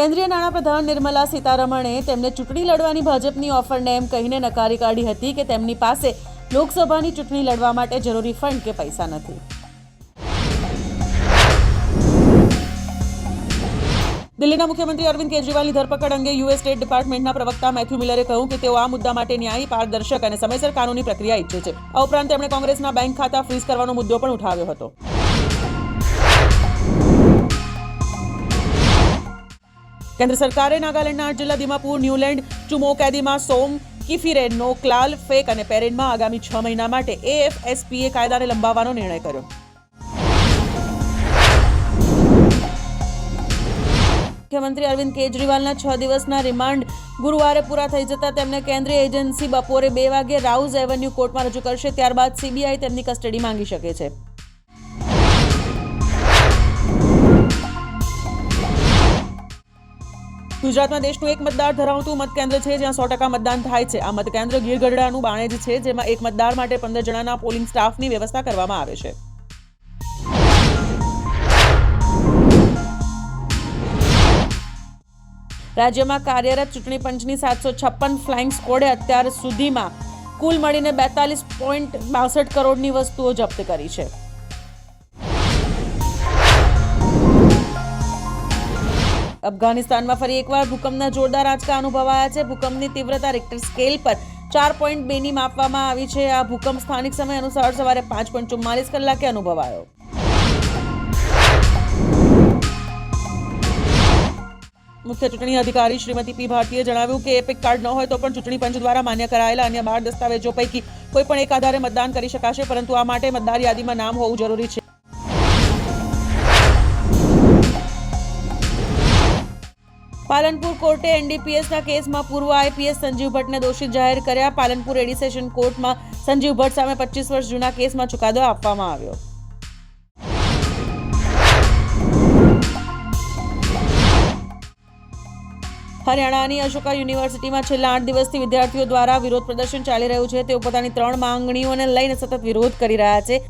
કેન્દ્રીય નાણાપ્રધાન નિર્મલા સીતારમણે તેમને ચૂંટણી લડવાની ભાજપની ઓફરને એમ કહીને નકારી કાઢી હતી કે તેમની પાસે લોકસભાની ચૂંટણી લડવા માટે જરૂરી ફંડ કે પૈસા નથી. દિલ્હીના મુખ્યમંત્રી અરવિંદ કેજરીવાલની ધરપકડ અંગે યુએસ સ્ટેટ ડિપાર્ટમેન્ટના પ્રવક્તા મેથ્યુ મિલરે કહ્યું કે તેઓ આ મુદ્દા માટે ન્યાયી પારદર્શક અને સમયસર કાનૂની પ્રક્રિયા ઈચ્છે છે. આ ઉપરાંત તેમણે કોંગ્રેસના બેંક ખાતા ફ્રીઝ કરવાનો મુદ્દો પણ ઉઠાવ્યો હતો. કેન્દ્ર સરકારે નાગાલેન્ડના જિલ્લા દિમાપુર, ન્યૂલેન્ડ, ચુમો કેદીમાં સોમ કિફિરેનનો ક્લાલ, ફેક અને પેરેનમાં આગામી છ મહિના માટે એએફએસપીએ કાયદાને લંબાવવાનો નિર્ણય કર્યો. મુખ્યમંત્રી અરવિંદ કેજરીવાલના છ દિવસના રિમાન્ડ ગુરુવારે પૂરા થઈ જતા તેમને કેન્દ્રીય એજન્સી બપોરે બે વાગે રાઉઝ એવન્યુ કોર્ટમાં રજૂ કરશે, ત્યારબાદ સીબીઆઈ તેમની કસ્ટડી માંગી શકે છે. ગુજરાતમાં દેશનું એક મતદાર ધરાવતું મતકેન્દ્ર છે, જ્યાં સો ટકા મતદાન થાય છે. આ મતકેન્દ્ર ગીરગઢડાનું બાણેજ છે, જેમાં એક મતદાર માટે પંદર જણાના પોલિંગ સ્ટાફની વ્યવસ્થા કરવામાં આવે છે. રાજ્યમાં કાર્યરત ચૂંટણી પંચની સાતસો છપ્પન ફ્લાઇંગ સ્કોડે અત્યાર સુધીમાં કુલ મળીને બેતાલીસ પોઈન્ટ બાસઠ કરોડની વસ્તુઓ જપ્ત કરી છે. અફઘાનિસ્તાનમાં ફરી એકવાર ભૂકંપના જોરદાર આંચકા અનુભવાયા છે. ભૂકંપની તીવ્રતા રિક્ટર સ્કેલ પર ચાર પોઈન્ટ બેની માપવામાં આવી છે. આ ભૂકંપ સ્થાનિક સમય અનુસાર સવારે પાંચ પોઈન્ટ ચુમ્માલીસ કલાકે અનુભવાયો. મુખ્ય ચૂંટણી અધિકારી શ્રીમતી પી ભારતીએ જણાવ્યું કે એપિક કાર્ડ ન હોય તો પણ ચૂંટણી પંચ દ્વારા માન્ય કરાયેલા અન્ય બાર દસ્તાવેજો પૈકી કોઈ પણ એક આધારે મતદાન કરી શકાશે, પરંતુ આ માટે મતદાર યાદીમાં નામ હોવું જરૂરી છે. પાલનપુર કોર્ટે એનડીપીએસના કેસમાં પૂર્વ આઈપીએસ સંજીવ ભટ્ટને દોષિત જાહેર કર્યા. પાલનપુર એડી સેશન કોર્ટમાં સંજીવ ભટ્ટ સામે પચીસ વર્ષ જૂના કેસમાં ચુકાદો આપવામાં આવ્યો. હરિયાણાની અશોકા યુનિવર્સિટીમાં છેલ્લા આઠ દિવસથી વિદ્યાર્થીઓ દ્વારા વિરોધ પ્રદર્શન ચાલી રહ્યું છે. તેઓ પોતાની ત્રણ માંગણીઓને લઈને સતત વિરોધ કરી રહ્યા છે.